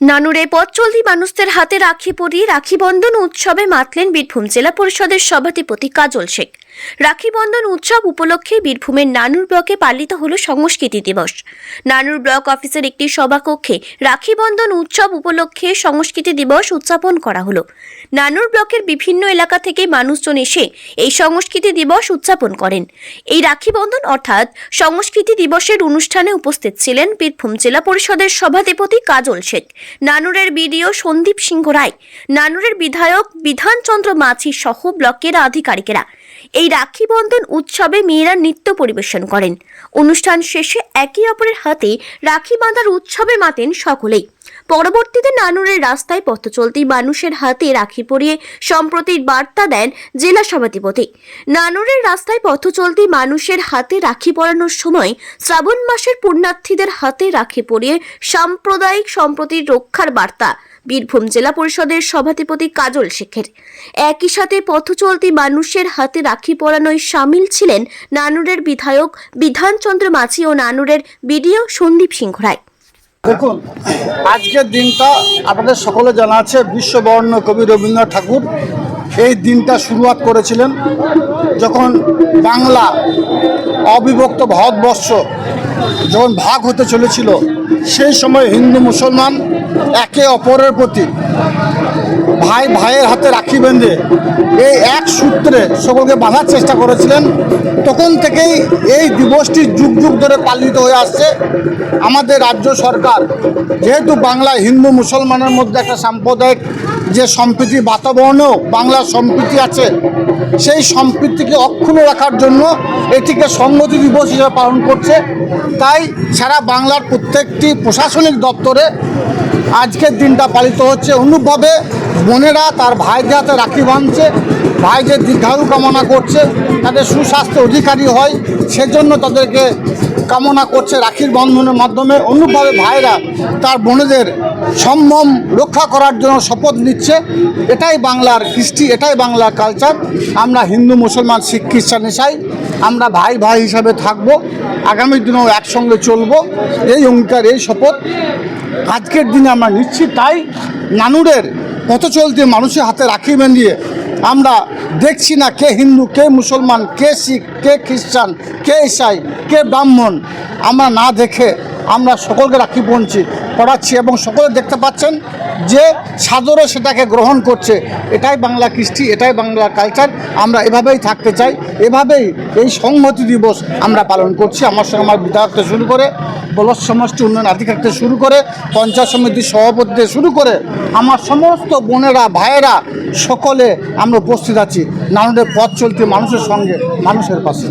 নানুরে পথ চলতি মানুষদের হাতে রাখি পরিয়ে রাখি বন্ধন উৎসবে মাতলেন বীরভূম জেলা পরিষদের সভাধিপতি কাজল শেখ। রাখি বন্ধন উৎসব উপলক্ষে বীরভূমের নানুর ব্লকে পালিত হলো সংস্কৃতি দিবস। নানুর ব্লক অফিসের একটি সভাকক্ষে রাখি বন্ধন উৎসব উপলক্ষে সংস্কৃতি দিবস উদযাপন করা হলো। নানুর ব্লকের বিভিন্ন এলাকা থেকে মানুষজন এসে এই সংস্কৃতি দিবস উদযাপন করেন। এই রাখি বন্ধন অর্থাৎ সংস্কৃতি দিবসের অনুষ্ঠানে উপস্থিত ছিলেন বীরভূম জেলা পরিষদের সভাধিপতি কাজল শেখ, নানুরের বিডিও সন্দীপ সিংহ রায়, নানুরের বিধায়ক বিধানচন্দ্র মাঝি সহ ব্লকের আধিকারিকেরা। এই রাখি বন্ধন উৎসবে মেয়েরা নৃত্য পরিবেশন করেন। অনুষ্ঠান শেষে একে অপরের হাতে রাখি বাঁধার উৎসবে মাতেন সকলেই। পরবর্তীতে নানুরের রাস্তায় পথ চলতি মানুষের হাতে রাখি পরিয়ে সম্প্রতির বার্তা দেন জেলা সভাধিপতি। নানুরের রাস্তায় পথ চলতি মানুষের হাতে রাখি পরানোর সময় শ্রাবণ মাসের পুণ্যার্থীদের হাতে রাখি পরিয়ে সাম্প্রদায়িক সম্প্রতির রক্ষার বার্তা বীরভূম জেলা পরিষদের সভাধিপতি কাজল শেখের। একই সাথে পথ চলতি মানুষের হাতে রাখি পরানোয় সামিল ছিলেন নানুরের বিধায়ক বিধানচন্দ্র মাঝি ও নানুরের বিডিও সন্দীপ সিংহ রায়। দেখুন, আজকের দিনটা আপনাদের সকলে জানা আছে, বিশ্ববর্ণ কবি রবীন্দ্রনাথ ঠাকুর এই দিনটা শুরুয়াত করেছিলেন যখন বাংলা অবিভক্ত ভারতবর্ষ যখন ভাগ হতে চলেছিল, সেই সময় হিন্দু মুসলমান একে অপরের প্রতি ভাই ভাইয়ের হাতে রাখি বেঁধে এই এক সূত্রে সকলকে বাঁধার চেষ্টা করেছিলেন। তখন থেকেই এই দিবসটি যুগ যুগ ধরে পালিত হয়ে আসছে। আমাদের রাজ্য সরকার, যেহেতু বাংলায় হিন্দু মুসলমানের মধ্যে একটা সাম্প্রদায়িক যে সম্প্রীতি বাতাবরণেও বাংলার সম্প্রীতি আছে সেই সম্প্রীতিকে অক্ষুণ্ণ রাখার জন্য এটিকে সংহতি দিবস হিসেবে পালন করছে। তাই সারা বাংলার প্রত্যেকটি প্রশাসনিক দপ্তরে আজকের দিনটা পালিত হচ্ছে। অনুরূপভাবে বোনেরা তার ভাইদের হাতে রাখি বাঁধছে। ভাইদের দীর্ঘায়ু কামনা করছে। তাদের সুস্বাস্থ্য অধিকারী হয়, সেজন্য তাদেরকে কামনা করছে রাখির বন্ধনের মাধ্যমে। অনুরূপভাবে ভাইরা তার বোনেদের সম্ভ্রম রক্ষা করার জন্য শপথ নিচ্ছে। এটাই বাংলার কৃষ্টি, এটাই বাংলার কালচার আমরা হিন্দু, মুসলমান, শিখ, খ্রিস্টান, ইসাই, আমরা ভাই ভাই হিসাবে থাকব। আগামী দিনেও একসঙ্গে চলবো। এই অঙ্গীকার, এই শপথ আজকের দিনে আমরা নিচ্ছি। তাই নানুরের পথ চলতে মানুষের হাতে রাখি বেঁধিয়ে আমরা দেখছি না কে হিন্দু, কে মুসলমান, কে শিখ, কে খ্রিস্টান, কে ইসাই, কে ব্রাহ্মণ। আমরা না দেখে আমরা সকলকে রাখি পড়ছি পড়াচ্ছি এবং সকলে দেখতে পাচ্ছেন যে সাদরে সেটাকে গ্রহণ করছে। এটাই বাংলা কৃষ্টি, এটাই বাংলা কালচার আমরা এভাবেই থাকতে চাই। এভাবেই এই সংহতি দিবস আমরা পালন করছি। আমার সঙ্গে আমার বিধায়ক শুরু করে বলস সমষ্টি উন্নয়ন আধিকারিক শুরু করে, পঞ্চায়েত সমিতির সভাপতি শুরু করে, আমার সমস্ত বোনেরা, ভাইয়েরা, সকলে আমরা উপস্থিত আছি। নানুদের পথ চলতি মানুষের সঙ্গে, মানুষের পাশে।